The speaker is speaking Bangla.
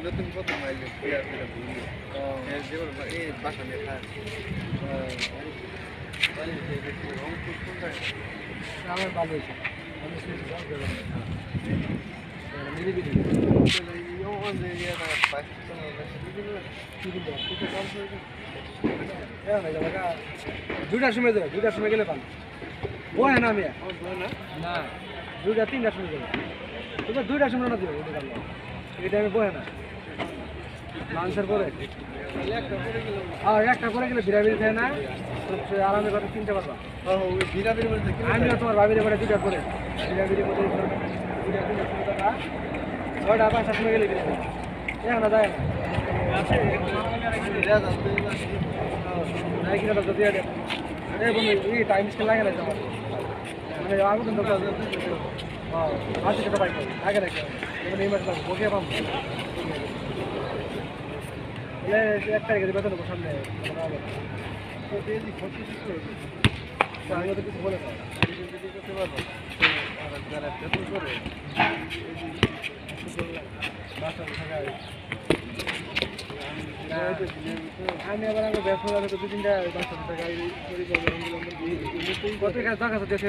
নতুন প্রথম যেমন এই বাসা নিয়ে খায় রংপুর কোনটায় আমার ভালো হয়েছে দুটার সময় যাবে দুটার সময় গেলে পান। বয় না আমি না? দুইটা তিনটার সময় যাবে তোমার দুইটার সময় না দেবে, এই টাইমে বয় না। লাঞ্চের পরে। আর একটা করে গেলে বিরাবিরি খায় না। আরামে কথা তিনটে পারবা। আমিও তোমার ভাবির এবারে দুটা করে। বিরাবিরি করে ছয়টা পাঁচটার সময় গেলে এখন যায় না। কিনা তো বন্ধু, এই টাইম স্কেল লাগে না মানে আগে কিন্তু হ্যাঁ মাস লাগবে বকে পাবো এক তারিখে বেতন দেবো সামনে তো কিছু বলে না আমি আবার আমার ব্যবসা করে দু তিনটা বাচ্চা টাকা কত টাকা তো দেশে